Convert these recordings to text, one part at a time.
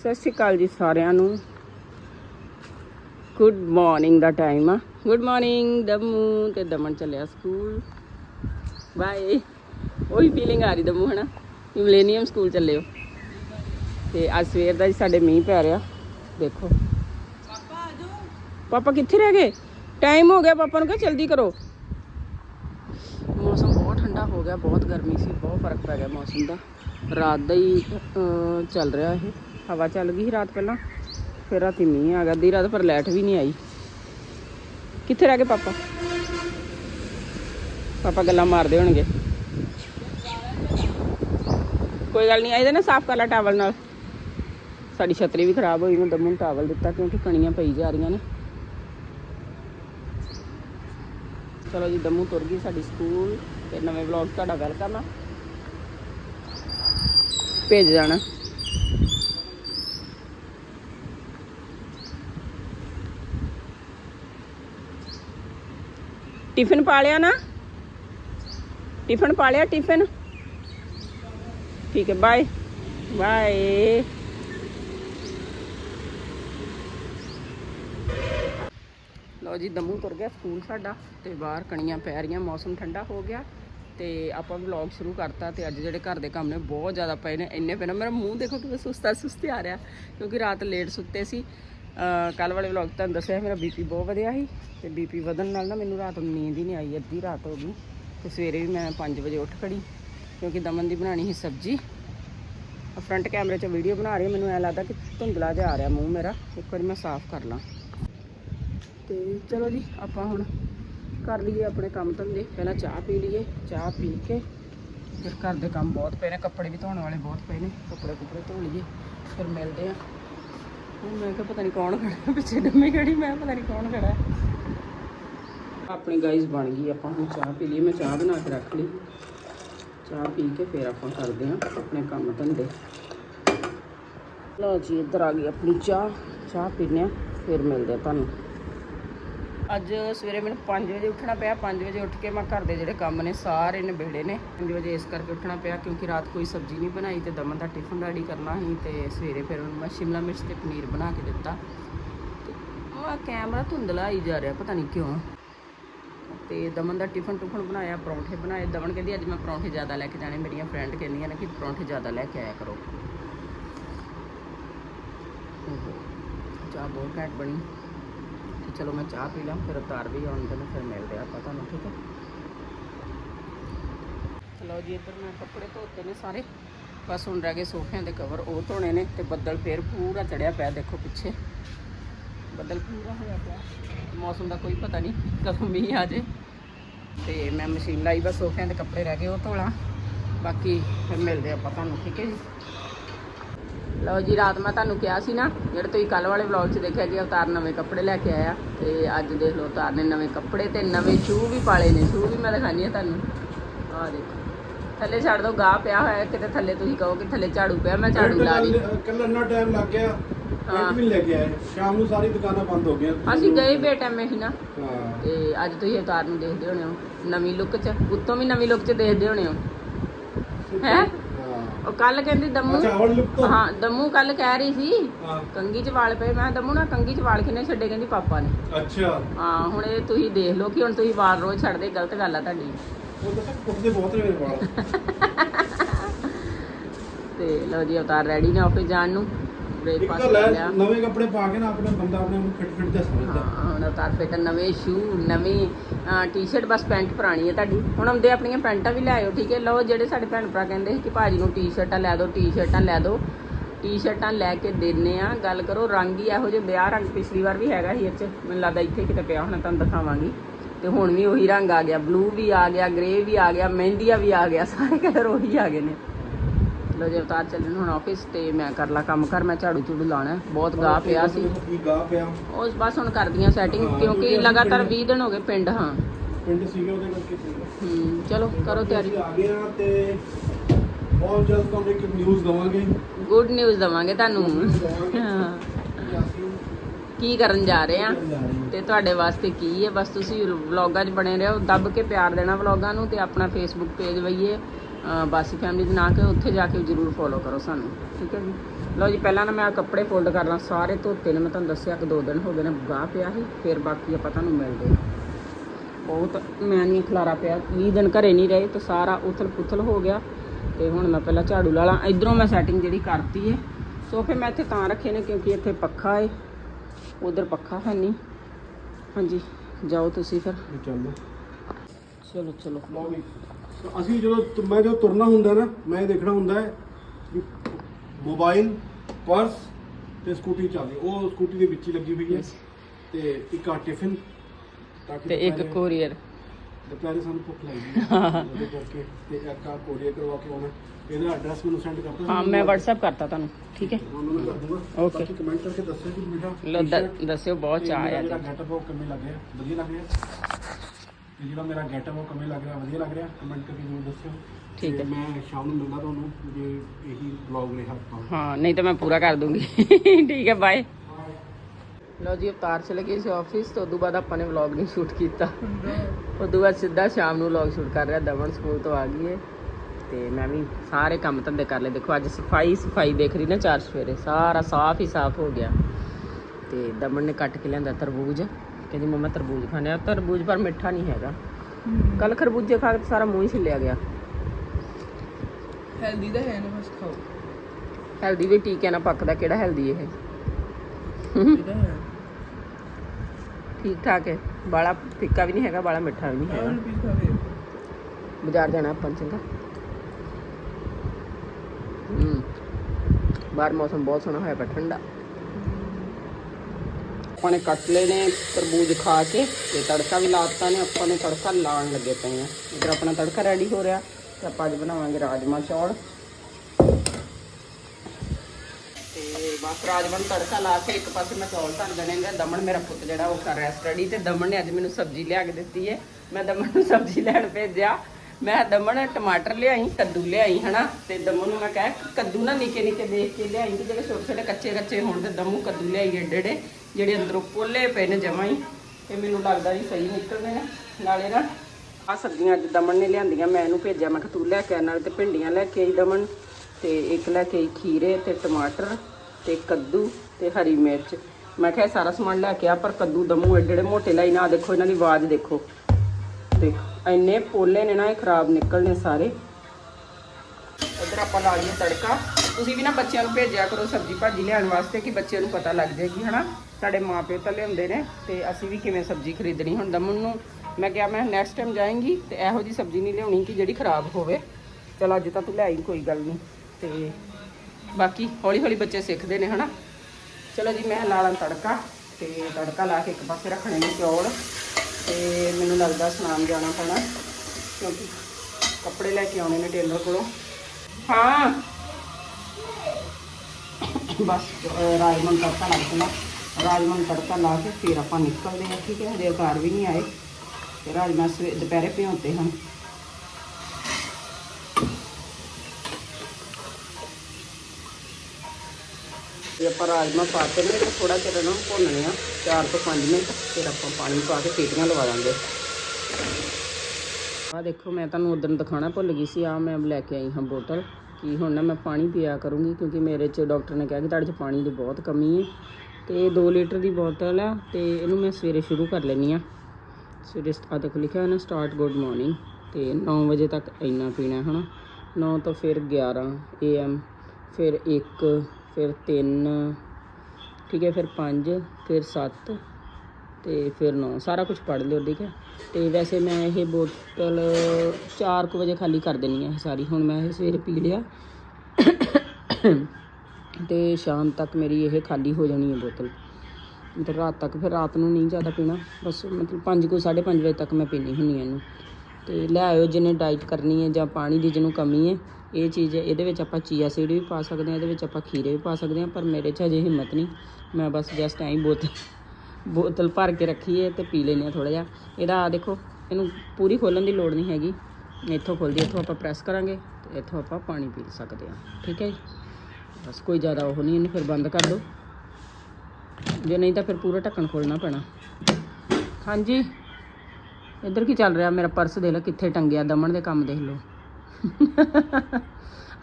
ਸਤਿ ਸ਼੍ਰੀ ਅਕਾਲ ਜੀ ਸਾਰਿਆਂ ਨੂੰ। ਗੁੱਡ ਮਾਰਨਿੰਗ ਦਾ ਟਾਈਮ ਆ। ਗੁੱਡ ਮਾਰਨਿੰਗ ਦਮੂ ਤੇ ਦਮਨ ਚੱਲਿਆ ਸਕੂਲ। ਬਾਏ ਉਹੀ ਫੀਲਿੰਗ ਆ ਰਹੀ ਦਮੂ, ਹਨਾ? ਕਿ ਮਿਲੇਨੀਅਮ ਸਕੂਲ ਚੱਲਿਓ। ਤੇ ਅੱਜ ਸਵੇਰ ਦਾ ਜੀ ਸਾਡੇ ਮੀਂਹ ਪੈ ਰਿਹਾ। ਦੇਖੋ। ਪਾਪਾ ਕਿੱਥੇ ਰਹਿ ਗਏ? ਟਾਈਮ ਹੋ ਗਿਆ ਪਾਪਾ ਨੂੰ ਕਹ ਜਲਦੀ ਕਰੋ। ਮੌਸਮ ਬਹੁਤ ਠੰਡਾ ਹੋ ਗਿਆ, ਬਹੁਤ ਗਰਮੀ ਸੀ, ਬਹੁਤ ਫ਼ਰਕ ਪੈ ਗਿਆ ਮੌਸਮ ਦਾ। ਰਾਤ ਦਾ ਹੀ ਚੱਲ ਰਿਹਾ ਇਹ। ਹਵਾ ਚੱਲ ਗਈ ਸੀ ਰਾਤ ਪਹਿਲਾਂ, ਫਿਰ ਰਾਤੀ ਮੀਂਹ ਆ ਗਿਆ, ਅੱਧੀ ਰਾਤ ਪਰ ਲਾਈਟ ਵੀ ਨਹੀਂ ਆਈ। ਕਿੱਥੇ ਰਹਿ ਗਏ ਪਾਪਾ? ਪਾਪਾ ਗੱਲਾਂ ਮਾਰਦੇ ਹੋਣਗੇ। ਕੋਈ ਗੱਲ ਨਹੀਂ ਇਹਦੇ ਨਾਲ ਸਾਫ਼ ਕਰ ਲੈ ਟਾਵਲ ਨਾਲ। ਸਾਡੀ ਛਤਰੀ ਵੀ ਖਰਾਬ ਹੋਈ, ਮੈਂ ਦਮੂ ਨੂੰ ਟਾਵਲ ਦਿੱਤਾ, ਕਿਉਂਕਿ ਕਣੀਆਂ ਪਈ ਜਾ ਰਹੀਆਂ ਨੇ। ਚਲੋ ਜੀ, ਦਮੂ ਤੁਰ ਗਈ ਸਾਡੀ ਸਕੂਲ ਤੇ ਨਵੇਂ ਵਲੌਗ ਤੁਹਾਡਾ ਵੈਲਕਮ ਆ। ਭੇਜ ਜਾਣਾ। ਟਿਫਿਨ ਪਾ ਲਿਆ ਨਾ? ਟਿਫਿਨ ਪਾ ਲਿਆ ਟਿਫਿਨ? ਠੀਕ ਹੈ ਬਾਏ ਬਾਏ ਲੋ ਜੀ, ਦਮੂ ਤੁਰ ਗਿਆ ਸਕੂਲ ਸਾਡਾ ਤੇ ਬਾਹਰ ਕਣੀਆਂ ਪੈ ਰਹੀਆਂ, ਮੌਸਮ ਠੰਡਾ ਹੋ ਗਿਆ ਤੇ ਆਪਾਂ ਵਲੌਗ ਸ਼ੁਰੂ ਕਰਤਾ ਤੇ ਅੱਜ ਜਿਹੜੇ ਘਰ ਦੇ ਕੰਮ ਨੇ ਬਹੁਤ ਜ਼ਿਆਦਾ ਪਏ ਨੇ, ਇੰਨੇ ਪਏ ਨੇ। ਮੇਰਾ ਮੂੰਹ ਦੇਖੋ ਕਿਵੇਂ ਸੁਸਤਾ ਸੁਸਤੀ ਆ ਰਿਹਾ, ਕਿਉਂਕਿ ਰਾਤ ਲੇਟ ਸੁੱਤੇ ਸੀ। ਕੱਲ ਵਾਲੇ ਵਲੌਗ ਤੁਹਾਨੂੰ ਦੱਸਿਆ ਮੇਰਾ ਬੀਪੀ ਬਹੁਤ ਵਧਿਆ ਸੀ ਤੇ ਬੀਪੀ ਵਧਣ ਨਾਲ ਨਾ ਮੈਨੂੰ ਰਾਤ ਨੂੰ ਨੀਂਦ ਹੀ ਨਹੀਂ ਆਈ, ਅੱਧੀ ਰਾਤ ਹੋ ਗਈ ਤੇ ਸਵੇਰੇ ਵੀ ਮੈਂ 5 ਵਜੇ ਉੱਠ ਖੜੀ ਕਿਉਂਕਿ ਦਮਨ ਦੀ ਬਣਾਣੀ ਸੀ ਸਬਜ਼ੀ। ਫਰੰਟ ਕੈਮਰੇ 'ਚ ਵੀਡੀਓ ਬਣਾ ਰਹੀ ਮੈਨੂੰ ਐ ਲੱਗਦਾ ਕਿ ਧੁੰਦਲਾ ਜਿਹਾ ਆ ਰਿਹਾ ਮੂੰਹ ਮੇਰਾ, ਇੱਕ ਵਾਰੀ ਮੈਂ ਸਾਫ਼ ਕਰ ਲਾਂ। ਤੇ ਚਲੋ ਜੀ, ਆਪਾਂ ਹੁਣ ਕਰ ਲਈਏ ਆਪਣੇ ਕੰਮ ਧੰਦੇ। ਪਹਿਲਾਂ ਚਾਹ ਪੀ ਲਈਏ, ਚਾਹ ਪੀ ਕੇ ਫਿਰ ਘਰ ਦੇ ਕੰਮ ਬਹੁਤ ਪਏ ਨੇ, ਕੱਪੜੇ ਵੀ ਧੋਣ ਵਾਲੇ ਬਹੁਤ ਪਏ ਨੇ ਕੱਪੜੇ ਕੁਪੜੇ ਧੋ ਲਈਏ, ਫਿਰ ਮਿਲਦੇ ਆ ਹੁਣ ਮੈਂ ਕਿਹਾ ਪਤਾ ਨਹੀਂ ਕੌਣ ਖੜਾ ਪਿੱਛੇ ਡੰਮੀ ਖੜੀ ਮੈਂ ਪਤਾ ਨਹੀਂ ਕੌਣ ਖੜਾ ਆਪਣੀ ਗਾਈਜ਼ ਬਣ ਗਈ, ਆਪਾਂ ਹੁਣ ਚਾਹ ਪੀ ਲਈ ਮੈਂ ਚਾਹ ਬਣਾ ਕੇ ਰੱਖ ਲਈ। ਚਾਹ ਪੀ ਕੇ ਫਿਰ ਆਪਾਂ ਕਰਦੇ ਹਾਂ ਆਪਣੇ ਕੰਮ ਧੰਦੇ। ਲਓ ਜੀ, ਇੱਧਰ ਆ ਗਈ ਆਪਣੀ ਚਾਹ। ਚਾਹ ਪੀਨੇ ਆ ਫਿਰ ਮਿਲਦੇ ਆ ਤੁਹਾਨੂੰ। ਅੱਜ ਸਵੇਰੇ ਮੈਨੂੰ 5 ਵਜੇ ਉੱਠਣਾ ਪਿਆ। 5 ਵਜੇ ਉੱਠ ਕੇ ਮੈਂ ਘਰ ਦੇ ਜਿਹੜੇ ਕੰਮ ਨੇ, ਸਾਰੇ ਨਿਬੇੜੇ ਨੇ। 5 ਵਜੇ ਇਸ ਕਰਕੇ ਉੱਠਣਾ ਪਿਆ ਕਿਉਂਕਿ ਰਾਤ ਕੋਈ ਸਬਜ਼ੀ ਨਹੀਂ ਬਣਾਈ ਤੇ ਦਮਨ ਦਾ ਟਿਫਨ ਰੈਡੀ ਕਰਨਾ ਸੀ ਤੇ ਸਵੇਰੇ ਫਿਰ ਉਹਨੂੰ ਮੈਂ ਸ਼ਿਮਲਾ ਮਿਰਚ ਤੇ ਪਨੀਰ ਬਣਾ ਕੇ ਦਿੱਤਾ। ਤੇ ਉਹ ਕੈਮਰਾ ਧੁੰਦਲਾ ਆਈ ਜਾ ਰਿਹਾ, ਪਤਾ ਨਹੀਂ ਕਿਉਂ। ਤੇ ਦਮਨ ਦਾ ਟਿਫਨ ਟੁਫਨ ਬਣਾਇਆ, ਪਰੌਂਠੇ ਬਣਾਏ। ਦਮਨ ਕਹਿੰਦੀ, ਅੱਜ ਮੈਂ ਪਰੌਂਠੇ ਜ਼ਿਆਦਾ ਲੈ ਕੇ ਜਾਣੇ। ਮੇਰੀਆਂ ਫਰੈਂਡ ਕਹਿੰਦੀਆਂ ਨੇ ਕਿ ਪਰੌਂਠੇ ਜ਼ਿਆਦਾ ਲੈ ਕੇ ਆਇਆ ਕਰੋ। ਚਾਹ ਬਹੁਤ ਘੈਂਟ ਬਣੀ। ਚਲੋ ਮੈਂ ਚਾਹ ਪੀ ਲਾਂ, ਫਿਰ ਉਤਾਰ ਵੀ ਆਉਣ ਦੇ ਨੇ ਫਿਰ ਮਿਲਦੇ ਆ ਆਪਾਂ ਤੁਹਾਨੂੰ, ਠੀਕ ਹੈ? ਚਲੋ ਜੀ, ਇੱਧਰ ਮੈਂ ਕੱਪੜੇ ਧੋਤੇ ਨੇ ਸਾਰੇ। ਬਸ ਹੁਣ ਰਹਿ ਗਏ ਸੋਫਿਆਂ ਦੇ ਕਵਰ ਉਹ ਧੋਣੇ ਨੇ ਤੇ ਬੱਦਲ ਫੇਰ ਪੂਰਾ ਚੜਿਆ ਪਿਆ, ਦੇਖੋ ਪਿੱਛੇ। ਬੱਦਲ ਪੂਰਾ ਹੋਇਆ ਪਿਆ। ਮੌਸਮ ਦਾ ਕੋਈ ਪਤਾ ਨਹੀਂ ਕਦੋਂ ਮੀਂਹ ਆ ਜੇ ਤੇ ਮੈਂ ਮਸ਼ੀਨ ਲਾਈ, ਬਸ ਸੋਫਿਆਂ ਦੇ ਕੱਪੜੇ ਰਹਿ ਗਏ, ਉਹ ਧੋਲਾਂ ਬਾਕੀ ਫਿਰ ਮਿਲਦੇ ਆਪਾਂ ਤੁਹਾਨੂੰ, ਠੀਕ ਹੈ ਜੀ? ਲਓ ਜੀ ਰਾਤ ਮੈਂ ਤੁਹਾਨੂੰ ਕਿਹਾ ਸੀ ਨਾ ਜਿਹੜੇ ਤੁਸੀਂ ਕੱਲ ਵਾਲੇ ਵਲੌਗ 'ਚ ਦੇਖਿਆ ਕਿ ਅਵਤਾਰ ਨਵੇਂ ਕੱਪੜੇ ਲੈ ਕੇ ਆਇਆ। ਤੇ ਅੱਜ ਦੇਖ ਲਓ ਅਵਤਾਰ ਨੇ ਨਵੇਂ ਕੱਪੜੇ ਤੇ ਨਵੇਂ ਸ਼ੂ ਵੀ ਪਾਲੇ ਨੇ। ਸ਼ੂ ਵੀ ਮੈਂ ਦਿਖਾਣੀ ਆ ਤੁਹਾਨੂੰ। ਆਹ ਦੇਖੋ। ਥੱਲੇ ਛੱਡ ਦੋ ਗਾਹ ਪਿਆ ਹੋਇਆ ਕਿਤੇ ਥੱਲੇ ਤੁਸੀਂ ਕਹੋ ਕਿ ਥੱਲੇ ਝਾੜੂ ਪਿਆ ਮੈਂ ਝਾੜੂ ਲਾ ਲਈ। ਕੱਲ ਇੰਨਾ ਟਾਈਮ ਲੱਗ ਗਿਆ ਹਾਂ। ਵੀ ਨੀ ਲੈ ਕੇ ਆਏ। ਸ਼ਾਮ ਨੂੰ ਸਾਰੀ ਦੁਕਾਨਾਂ ਬੰਦ ਹੋ ਗਈਆਂ। ਅਸੀਂ ਗਏ ਬੇਟਾਮੇ ਸੀ ਨਾ। ਹਾਂ। ਤੇ ਅੱਜ ਤੁਸੀਂ ਅਵਤਾਰ ਨੂੰ ਦੇਖਦੇ ਹੋਣੇ ਹੋ ਨਵੀਂ ਲੁੱਕ 'ਚ। ਉੱਤੋਂ ਵੀ ਨਵੀਂ ਲੁੱਕ 'ਚ ਦੇਖਦੇ ਹੋਣੇ ਹੈ? ਹਾਂ ਉਹ ਕੱਲ ਕਹਿੰਦੀ ਦਮੂ ਅੱਛਾ ਹੁਣ ਲੁੱਕ ਤੋਂ। ਹਾਂ ਦਮੂ ਕੱਲ ਕਹਿ ਰਹੀ ਸੀ ਹਾਂ। ਕੰਗੀ 'ਚ ਵਾਲ ਪਏ। ਮੈਂ ਦਮੂ ਨਾ ਕੰਗੀ 'ਚ ਵਾਲ ਕਿਨੇ ਛੱਡੇ? ਕਹਿੰਦੀ ਪਾਪਾ ਨੇ। ਅੱਛਾ। ਹਾਂ ਹੁਣ ਇਹ ਤੁਸੀਂ ਦੇਖ ਲਓ ਕਿ ਹੁਣ ਤੁਸੀਂ ਵਾਲ ਰੋਜ਼ ਛੱਡਦੇ ਗਲਤ ਗੱਲ ਆ ਤੁਹਾਡੀ। ਉਹ ਦੱਸ ਕੁੱਟਦੇ ਬਹੁਤ ਨੇ ਮੇਰੇ ਵਾਲ। ਤੇ ਲਓ ਜੀ ਅਵਤਾਰ ਰੈਡੀ ਨੇ ਆਫਿਸ ਜਾਣ ਨੂੰ। ਇੱਕ ਬ੍ਰੇਕਫਾਸਟ ਤਾਂ ਕਰ ਲੈ ਲਿਆ। ਨਵੇਂ ਕੱਪੜੇ ਪਾ ਕੇ ਨਾ ਆਪਣੇ ਬੰਦਾ ਆਪਣੇ ਨੂੰ ਫਿੱਟ ਫਿੱਟ ਜਿਹਾ ਸਮਝਦਾ ਹਾਂ ਹੁਣ ਅਵਤਾਰ ਫਿੱਟ ਨਵੇਂ ਸ਼ੂ ਨਵੀਂ ਟੀ-ਸ਼ਰਟ ਬਸ ਪੈਂਟ ਪੁਰਾਣੀ ਹੈ ਤੁਹਾਡੀ। ਹੁਣ ਆਉਂਦੇ ਆਪਣੀਆਂ ਪੈਂਟਾਂ ਵੀ ਲੈ ਆਇਓ ਠੀਕ ਹੈ? ਲਓ ਜਿਹੜੇ ਸਾਡੇ ਭੈਣ ਭਰਾ ਕਹਿੰਦੇ ਸੀ ਕਿ ਭਾਜੀ ਨੂੰ ਟੀ-ਸ਼ਰਟਾਂ ਲੈ ਦਿਓ ਟੀ-ਸ਼ਰਟਾਂ ਲੈ ਦਿਓ ਟੀ-ਸ਼ਰਟਾਂ ਲੈ ਕੇ ਦਿੰਨੇ ਆ। ਗੱਲ ਕਰੋ ਰੰਗ ਹੀ ਇਹੋ ਜਿਹੇ ਵਿਆਹ ਰੰਗ ਪਿਛਲੀ ਵਾਰ ਵੀ ਹੈਗਾ ਸੀ 'ਚ। ਮੈਨੂੰ ਲੱਗਦਾ ਇੱਥੇ ਕਿਤੇ ਪਿਆ ਹੋਣਾ ਤੁਹਾਨੂੰ ਦਿਖਾਵਾਂਗੀ। ਤੇ ਹੁਣ ਵੀ ਉਹੀ ਰੰਗ ਆ ਗਿਆ। ਬਲੂ ਵੀ ਆ ਗਿਆ ਗ੍ਰੇ ਵੀ ਆ ਗਿਆ ਮਹਿੰਦੀਆ ਵੀ ਆ ਗਿਆ ਸਾਰੇ ਕਲਰ ਉਹੀ ਆ ਗਏ ਨੇ। ਲੋ ਜੀ ਅਵਤਾਰ ਚੱਲਣ ਹੁਣ ਆਫਿਸ ਤੇ ਮੈਂ ਕਰ ਲਾ ਕੰਮ। ਕਰ ਮੈਂ ਝਾੜੂ ਝੂੜੂ ਲਾਣਾ। ਬਹੁਤ ਗਾਹ ਪਿਆ ਸੀ। ਕੀ ਗਾਹ ਪਿਆ? ਉਸ ਬਸ ਹੁਣ ਕਰਦੀਆਂ ਸੈਟਿੰਗ ਕਿਉਂਕਿ ਲਗਾਤਾਰ ਪਿੰਡ- 20 ਦਿਨ ਹੋ ਗਏ ਪਿੰਡ ਹਾਂ। ਪਿੰਡ ਸੀਗੇ ਉਹਦੇ ਕਰਕੇ ਹੂੰ ਚਲੋ ਕਰੋ ਤਿਆਰੀ। ਆ ਗਏ ਆ ਤੇ ਬਹੁਤ ਜਲਦ ਤੁਹਾਨੂੰ ਇੱਕ ਨਿਊਜ਼ ਦਵਾਂਗੇ। ਗੁੱਡ ਨਿਊਜ਼ ਦਵਾਂਗੇ ਤੁਹਾਨੂੰ। ਕੀ ਕਰਨ ਜਾ ਰਹੇ ਆ ਤੇ ਤੁਹਾਡੇ ਵਾਸਤੇ ਕੀ ਹੈ? ਬਸ ਤੁਸੀਂ ਵਲੌਗਾਂ 'ਚ ਬਣੇ ਰਹੋ ਦੱਬ ਕੇ ਪਿਆਰ ਦੇਣਾ ਵਲੌਗਾਂ ਨੂੰ ਤੇ ਆਪਣਾ ਫੇਸਬੁੱਕ ਪੇਜ ਵਈਏ ਬਾਸੀ ਫੈਮਿਲੀ ਦੇ ਨਾਂ ਕੇ ਉੱਥੇ ਜਾ ਕੇ ਜ਼ਰੂਰ ਫੋਲੋ ਕਰੋ ਸਾਨੂੰ ਠੀਕ ਹੈ ਜੀ? ਲਓ ਜੀ ਪਹਿਲਾਂ ਨਾ ਮੈਂ ਕੱਪੜੇ ਫੋਲਡ ਕਰ ਲਾਂ ਸਾਰੇ ਧੋਤੇ ਨੇ ਮੈਂ ਤੁਹਾਨੂੰ ਦੱਸਿਆ ਕਿ ਦੋ ਦਿਨ ਹੋ ਗਏ ਨੇ ਗਾਹ ਪਿਆ ਸੀ ਫਿਰ ਬਾਕੀ ਆਪਾਂ ਤੁਹਾਨੂੰ ਮਿਲਦੇ ਹਾਂ। ਬਹੁਤ ਮੈਂ ਨਹੀਂ ਖਲਾਰਾ ਪਿਆ 20 ਦਿਨ ਘਰੇ ਨਹੀਂ ਰਹੇ ਤੇ ਸਾਰਾ ਉਥਲ ਪੁਥਲ ਹੋ ਗਿਆ ਤੇ ਹੁਣ ਮੈਂ ਪਹਿਲਾਂ ਝਾੜੂ ਲਾ ਲਾਂ। ਇਧਰੋਂ ਮੈਂ ਸੈਟਿੰਗ ਜਿਹੜੀ ਕਰਤੀ ਏ ਸੋਫੇ ਮੈਂ ਇੱਥੇ ਤਾਂ ਰੱਖੇ ਨੇ ਕਿਉਂਕਿ ਇੱਥੇ ਪੱਖਾ ਏ ਉਧਰ ਪੱਖਾ ਹੈ ਨਹੀਂ ਹਾਂਜੀ ਜਾਓ ਤੁਸੀਂ ਫਿਰ। ਚੱਲ। ਚਲੋ ਚਲੋ। ਸੋ ਅਸੀਂ ਜਦੋਂ ਤੁ- ਮੈਂ ਜਦੋਂ ਤੁਰਨਾ ਹੁੰਦਾ ਨਾ ਮੈਂ ਦੇਖਣਾ ਹੁੰਦਾ ਹੈ ਵੀ ਮੋਬਾਈਲ ਪਰਸ ਤੇ ਸਕੂਟੀ ਚੱਲਦੀ ਉਹ ਸਕੂਟੀ ਦੇ ਵਿੱਚ ਹੀ ਲੱਗੀ ਹੋਈ ਹੈ ਤੇ ਇੱਕ ਆ ਟਿਫਿਨ ਤਾਂ ਕਿ ਤੇ ਇੱਕ ਦੁਪਹਿਰੇ- ਕੋਰੀਅਰ। ਦੁਪਹਿਰੇ ਸਾਨੂੰ ਭੁੱਖ ਲੱਗਦੀ ਹੈ। ਉਹਦੇ ਕਰਕੇ ਤੇ ਇੱਕ ਆ ਕੋਰੀਅਰ ਕਰਵਾ ਕੇ ਆਉਣਾ ਇਹਦਾ ਐਡਰੈਸ ਮੈਨੂੰ ਸੈਂਡ ਕਰਤਾ। ਹਾਂ ਮੈਂ WhatsApp ਕਰਤਾ ਤੁਹਾਨੂੰ। ਠੀਕ ਹੈ? ਉਹਨਾਂ ਨੂੰ ਕਰ ਦੂੰਗਾ। Okay. ਬਾਕੀ ਕਮੈਂਟ ਕਰਕੇ ਦੱਸਿਓ ਕਿ ਮੇਰਾ ਲੋ ਦੱਸਿਓ ਬਹੁਤ ਤੇ ਚਾਹ ਆ ਜਿਹੜਾ ਜੀ ਗੈਟਅਪ ਉਹ ਕਿਵੇਂ ਲੱਗ ਰਿਹਾ? ਵਧੀਆ ਲੱਗ ਰਿਹਾ? ਤੇ ਜਿਹੜਾ ਮੇਰਾ ਗੈਟਅਪ ਉਹ ਕਿਵੇਂ ਲੱਗ ਰਿਹਾ ਵਧੀਆ ਲੱਗ ਰਿਹਾ? ਕਮੈਂਟ ਕਰਕੇ ਜ਼ਰੂਰ ਦੱਸਿਓ। ਠੀਕ ਤੇ ਹੈ। ਮੈਂ ਸ਼ਾਮ ਨੂੰ ਮਿਲਦਾ ਤੁਹਾਨੂੰ ਜੇ ਇਹੀ ਵਲੌਗ ਰਿਹਾ ਤਾਂ ਹਾਂ ਨਹੀਂ ਤਾਂ ਮੈਂ ਪੂਰਾ ਕਰ ਦੂੰਗੀ। ਠੀਕ ਹੈ ਬਾਏ ਲਓ ਜੀ ਅਵਤਾਰ ਚਲੇ ਗਏ ਸੀ ਆਫਿਸ ਤੋਂ ਉਦੋਂ ਬਾਅਦ ਆਪਾਂ ਨੇ ਵਲੌਗ ਨਹੀਂ ਸ਼ੂਟ ਕੀਤਾ। ਉਦੋਂ ਬਾਅਦ ਸਿੱਧਾ ਸ਼ਾਮ ਨੂੰ ਵਲੌਗ ਸ਼ੂਟ ਕਰ ਰਿਹਾ ਦਮਨ ਸਕੂਲ ਤੋਂ ਆ ਗਈ ਤੇ ਮੈਂ ਵੀ ਸਾਰੇ ਕੰਮ ਧੰਦੇ ਕਰ ਲਏ। ਦੇਖੋ ਅੱਜ ਸਫ਼ਾਈ ਸਫ਼ਾਈ ਦੇਖ ਰਹੀ ਨਾ ਚਾਰ ਸਵੇਰੇ। ਸਾਰਾ ਸਾਫ਼ ਹੀ ਸਾਫ਼ ਹੋ ਗਿਆ। ਤੇ ਦਮਨ ਨੇ ਕੱਟ ਕੇ ਲਿਆਂਦਾ ਤਰਬੂਜ। ਕਹਿੰਦੀ ਮੰਮਾ ਤਰਬੂਜ ਖਾਣੇ ਆ। ਤਰਬੂਜ ਪਰ ਮਿੱਠਾ ਨਹੀਂ ਹੈਗਾ। ਕੱਲ ਖਰਬੂਜੇ ਖਾ ਕੇ ਸਾਰਾ ਮੂੰਹ ਹੀ ਛਿੱਲਿਆ ਗਿਆ। ਹੈਲਦੀ ਤਾਂ ਹੈ ਨਾ ਬਸ ਖਾਓ। ਹੈਲਦੀ ਵੀ ਟੀਕੇ ਨਾਲ ਪੱਕਦਾ ਕਿਹੜਾ ਹੈਲਦੀ ਇਹ? ਹੈ। ਠੀਕ ਠਾਕ ਹੈ। ਬਾਲਾ ਫਿੱਕਾ ਵੀ ਨਹੀਂ ਹੈਗਾ ਬਾਲਾ ਮਿੱਠਾ ਵੀ ਨਹੀਂ ਹੈਗਾ। ਬਾਜ਼ਾਰ ਜਾਣਾ ਆਪਾਂ ਨੂੰ ਚੰਗਾ। ਹੂੰ। ਬਾਹਰ ਮੌਸਮ ਬਹੁਤ ਸੋਹਣਾ ਹੋਇਆ ਪਿਆ ਠੰਡਾ। ਆਪਾਂ ਨੇ ਕੱਟ ਲਏ ਨੇ ਤਰਬੂਜ ਖਾ ਕੇ ਤੇ ਤੜਕਾ ਵੀ ਲਾਤਾ ਨੇ, ਆਪਾਂ ਨੇ ਤੜਕਾ ਲਾਉਣ ਲੱਗੇ ਪਏ ਆ। ਇਧਰ ਆਪਣਾ ਤੜਕਾ ਰੈਡੀ ਹੋ ਰਿਹਾ ਤੇ ਆਪਾਂ ਅੱਜ ਬਣਾਵਾਂਗੇ ਰਾਜਮਾ ਚੌਲ। ਤੇ ਬਸ ਰਾਜਮਾ ਨੂੰ ਤੜਕਾ ਲਾ ਕੇ ਇੱਕ ਪਾਸੇ ਮੈਂ ਚੌਲ ਧਰ ਦੇਣੇ ਦਮਨ ਮੇਰਾ ਪੁੱਤ ਜਿਹੜਾ ਉਹ ਕਰ ਰਿਹਾ ਸਟੱਡੀ ਤੇ ਦਮਨ ਨੇ ਅੱਜ ਮੈਨੂੰ ਸਬਜ਼ੀ ਲਿਆ ਕੇ ਦਿੱਤੀ ਹੈ ਮੈਂ ਦਮਨ ਨੂੰ ਸਬਜ਼ੀ ਲੈਣ ਭੇਜਿਆ। ਮੈਂ ਦਮਨ, ਟਮਾਟਰ ਲਿਆਈ, ਕੱਦੂ ਲਿਆਈ, ਹਨਾ? ਤੇ ਦਮਨ ਨੂੰ ਮੈਂ ਕਿਹਾ, ਕੱਦੂ ਨਾ ਨਿੱਕੇ ਨਿੱਕੇ ਦੇਖ ਕੇ ਲਿਆਈ ਕਿ ਜਿਹੜੇ ਛੋਟੇ ਛੋਟੇ ਕੱਚੇ ਕੱਚੇ ਹੋਣ ਤੇ ਦਮੂ ਕੱਦੂ ਲਿਆਈ ਏਡੇ ਏਡੇ ਜਿਹੜੇ ਅੰਦਰੋਂ ਪੋਲੇ ਪਏ ਨੇ ਜਮਾਂ ਹੀ। ਤੇ ਮੈਨੂੰ ਲੱਗਦਾ ਵੀ ਸਹੀ ਨਿਕਲਦੇ ਨੇ, ਨਾਲੇ ਨਾ ਆ ਸਬਜ਼ੀਆਂ ਅੱਜ ਦਮਨ ਨੇ ਲਿਆਂਦੀਆਂ, ਮੈਂ ਇਹਨੂੰ ਭੇਜਿਆ, ਮੈਂ ਕਿਹਾ, ਤੂੰ ਲੈ ਕੇ ਆ, ਨਾਲੇ ਤੇ ਭਿੰਡੀਆਂ ਲੈ ਕੇ ਆਈ ਦਮਨ, ਤੇ ਇੱਕ ਲੈ ਕੇ ਆਈ ਖੀਰੇ ਤੇ ਟਮਾਟਰ ਤੇ ਕੱਦੂ ਤੇ ਹਰੀ ਮਿਰਚ। ਮੈਂ ਕਿਹਾ, ਇਹ ਸਾਰਾ ਸਮਾਨ ਲੈ ਕੇ ਆ, ਪਰ ਕੱਦੂ ਦਮੂ ਏਡੇ ਏਡੇ ਮੋਟੇ ਲਾਈ, ਨਾ ਦੇਖੋ, ਇਹਨਾਂ ਦੀ ਆਵਾਜ਼ ਦੇਖੋ। ਤੇ ਇੰਨੇ ਪੋਲੇ ਨੇ, ਨਾ ਇਹ ਖਰਾਬ ਨਿਕਲਨੇ ਸਾਰੇ। ਉਧਰ ਆਪਾਂ ਲਾ ਲਈਏ ਤੜਕਾ। ਤੁਸੀਂ ਵੀ ਨਾ ਬੱਚਿਆਂ ਨੂੰ ਭੇਜਿਆ ਕਰੋ ਸਬਜ਼ੀ ਭਾਜੀ ਲਿਆਉਣ ਵਾਸਤੇ ਕਿ ਬੱਚਿਆਂ ਨੂੰ ਪਤਾ ਲੱਗ ਜਾਏਗੀ ਹਨਾ, ਸਾਡੇ ਮਾਪਿਓ ਤਾਂ ਲਿਆਉਂਦੇ ਨੇ ਤੇ ਅਸੀਂ ਵੀ ਕਿਵੇਂ ਸਬਜ਼ੀ ਖਰੀਦਣੀ। ਹੁਣ ਦਮਨ ਨੂੰ ਮੈਂ ਕਿਹਾ ਮੈਂ ਨੈਕਸਟ ਟਾਈਮ ਜਾਏਂਗੀ ਤੇ ਇਹੋ ਜੀ ਸਬਜ਼ੀ ਨਹੀਂ ਲਿਆਉਣੀ ਕਿ ਜਿਹੜੀ ਖਰਾਬ ਹੋਵੇ। ਚਲ ਅੱਜ ਤਾਂ ਤੂੰ ਲੈ ਆਈ, ਕੋਈ ਗੱਲ ਨਹੀਂ। ਤੇ ਬਾਕੀ ਹੌਲੀ ਹੌਲੀ ਬੱਚੇ ਸਿੱਖਦੇ ਨੇ ਹਨਾ। ਚਲੋ ਜੀ, ਮੈਂ ਲਾ ਲਾਂ ਤੜਕਾ ਤੇ ਤੜਕਾ ਲਾ ਕੇ ਇੱਕ ਪਾਸੇ ਰੱਖਣੇ ਨੇ ਚੌਲ। ਤੇ ਮੈਨੂੰ ਲੱਗਦਾ ਸਨਾਨ ਜਾਣਾ ਪੈਣਾ ਕਿਉਂਕਿ ਕੱਪੜੇ ਲੈ ਕੇ ਆਉਣੇ ਨੇ ਟੇਲਰ ਕੋਲੋਂ। ਹਾਂ। ਬਸ ਅਹ ਰਾਜਮਾ ਨੂੰ ਤੜਕਾ ਲੱਗ ਜਾਣਾ ਰਾਜਮਾ ਨੂੰ ਤੜਕਾ ਲਾ ਕੇ ਫਿਰ ਆਪਾਂ ਨਿਕਲਦੇ ਹਾਂ ਠੀਕ ਹੈ? ਹਜੇ ਘਰ ਵੀ ਨਹੀਂ ਆਏ। ਤੇ ਰਾਜਮਾ ਸਵੇ ਦੁਪਹਿਰੇ ਭਿਉਂਤੇ ਹਨ। ਤੇ ਆਪਾਂ ਰਾਜਮਾ ਪਾ ਕੇ ਨਾ ਤੇ ਥੋੜਾ ਚਿਰ ਇਹਨਾਂ ਨੂੰ ਭੁੰਨਣੇ ਆ 4 ਤੋਂ 5 ਮਿੰਟ, ਫਿਰ ਆਪਾਂ ਪਾਣੀ ਪਾ ਕੇ ਸੀਟੀਆਂ ਲਵਾ ਦਾਂਗੇ। ਆ ਦੇਖੋ, ਮੈਂ ਤੁਹਾਨੂੰ ਉਦੋਂ ਦਿਖਾਣਾ ਭੁੱਲ ਗਈ ਸੀ ਆ ਮੈਂ ਲੈ ਕੇ ਆਈ ਹਾਂ ਬੋਤਲ। ਕਿ ਹੁਣ ਨਾ ਮੈਂ ਪਾਣੀ ਪੀਆ ਕਰੂੰਗੀ, ਕਿਉਂਕਿ ਮੇਰੇ ਚ ਡਾਕਟਰ ਨੇ ਕਿਹਾ ਕਿ ਤੁਹਾਡੇ ਚ ਪਾਣੀ ਦੀ ਬਹੁਤ ਕਮੀ ਹੈ। ਤੇ 2 ਲੀਟਰ ਦੀ ਬੋਤਲ ਆ, ਤੇ ਇਹਨੂੰ ਮੈਂ ਸਵੇਰੇ ਸ਼ੁਰੂ ਕਰ ਲੈਣੀ ਆ ਸਵੇਰੇ ਆ ਦੇਖੋ, ਲਿਖਿਆ ਹੋਇਆ ਨਾ ਸਟਾਰਟ ਗੁੱਡ ਮਾਰਨਿੰਗ ਤੇ 9 ਵਜੇ ਤੱਕ ਇੰਨਾ ਪੀਣਾ ਹਨਾ 9 ਤੋਂ ਫਿਰ 11 ਏਐਮ ਫਿਰ 1 ਫਿਰ 3 ਠੀਕ ਹੈ, ਫਿਰ 5 ਫਿਰ 7 ਤੇ ਫਿਰ 9 ਸਾਰਾ ਕੁਝ ਪੜ੍ਹ ਲਿਓ, ਠੀਕ ਹੈ। ਤੇ ਵੈਸੇ ਮੈਂ ਇਹ ਬੋਤਲ 4 ਕੁ ਵਜੇ ਖਾਲੀ ਕਰ ਦੇਣੀ ਹੈ ਇਹ ਸਾਰੀ, ਹੁਣ ਮੈਂ ਇਹ ਸਵੇਰੇ ਪੀ ਲਿਆ। ਤੇ ਸ਼ਾਮ ਤੱਕ ਮੇਰੀ ਇਹ ਖਾਲੀ ਹੋ ਜਾਣੀ ਹੈ ਬੋਤਲ। ਮਤਲਬ ਰਾਤ ਤੱਕ, ਫਿਰ ਰਾਤ ਨੂੰ ਨਹੀਂ ਜ਼ਿਆਦਾ ਪੀਣਾ, ਬਸ ਮਤਲਬ 5 ਕੋ 5:30 ਵਜੇ ਤੱਕ ਮੈਂ ਪੀਣੀ ਹੁੰਨੀ ਇਹਨੂੰ। ਤੇ ਲੈ ਆਇਓ ਜਿਹਨੇ ਡਾਈਟ ਕਰਨੀ ਹੈ ਜਾਂ ਪਾਣੀ ਦੀ ਜਿਹਨੂੰ ਕਮੀ ਹੈ, ਇਹ ਚੀਜ਼ ਹੈ, ਇਹਦੇ ਵਿੱਚ ਆਪਾਂ ਚੀਆ ਸੀਡ ਵੀ ਪਾ ਸਕਦੇ ਹਾਂ, ਇਹਦੇ ਵਿੱਚ ਆਪਾਂ ਖੀਰੇ ਵੀ ਪਾ ਸਕਦੇ ਹਾਂ, ਪਰ ਮੇਰੇ 'ਚ ਅਜੇ ਹਿੰਮਤ ਨਹੀਂ। ਮੈਂ ਬਸ ਜਸਟ ਐਂ ਬੋਤਲ ਬੋਤਲ ਭਰ ਕੇ ਰੱਖੀ ਹੈ ਤੇ ਪੀ ਲੈਂਦੇ ਹਾਂ ਥੋੜਾ ਜਿਹਾ। ਇਹਦਾ ਆ ਦੇਖੋ, ਇਹਨੂੰ ਪੂਰੀ ਖੋਲਣ ਦੀ ਲੋੜ ਨਹੀਂ ਹੈਗੀ। ਇੱਥੋਂ ਖੋਲਦੀ, ਇੱਥੋਂ ਆਪਾਂ ਪ੍ਰੈਸ ਕਰਾਂਗੇ ਤੇ ਇੱਥੋਂ ਆਪਾਂ ਪਾਣੀ ਪੀ ਸਕਦੇ ਹਾਂ। ਠੀਕ ਹੈ ਜੀ? ਬਸ ਕੋਈ ਜ਼ਿਆਦਾ ਉਹ ਨਹੀਂ, ਇਹਨੂੰ ਫਿਰ ਬੰਦ ਕਰ ਦਿਓ। ਜੇ ਨਹੀਂ ਤਾਂ ਫਿਰ ਪੂਰਾ ਢੱਕਣ ਖੋਲਣਾ ਪੈਣਾ। ਹਾਂਜੀ। ਇੱਧਰ ਕੀ ਚੱਲ ਰਿਹਾ? ਮੇਰਾ ਪਰਸ ਦੇਖ ਲਓ ਕਿੱਥੇ ਟੰਗਿਆ। ਦਮਨ ਦੇ ਕੰਮ ਦੇਖ ਲਓ।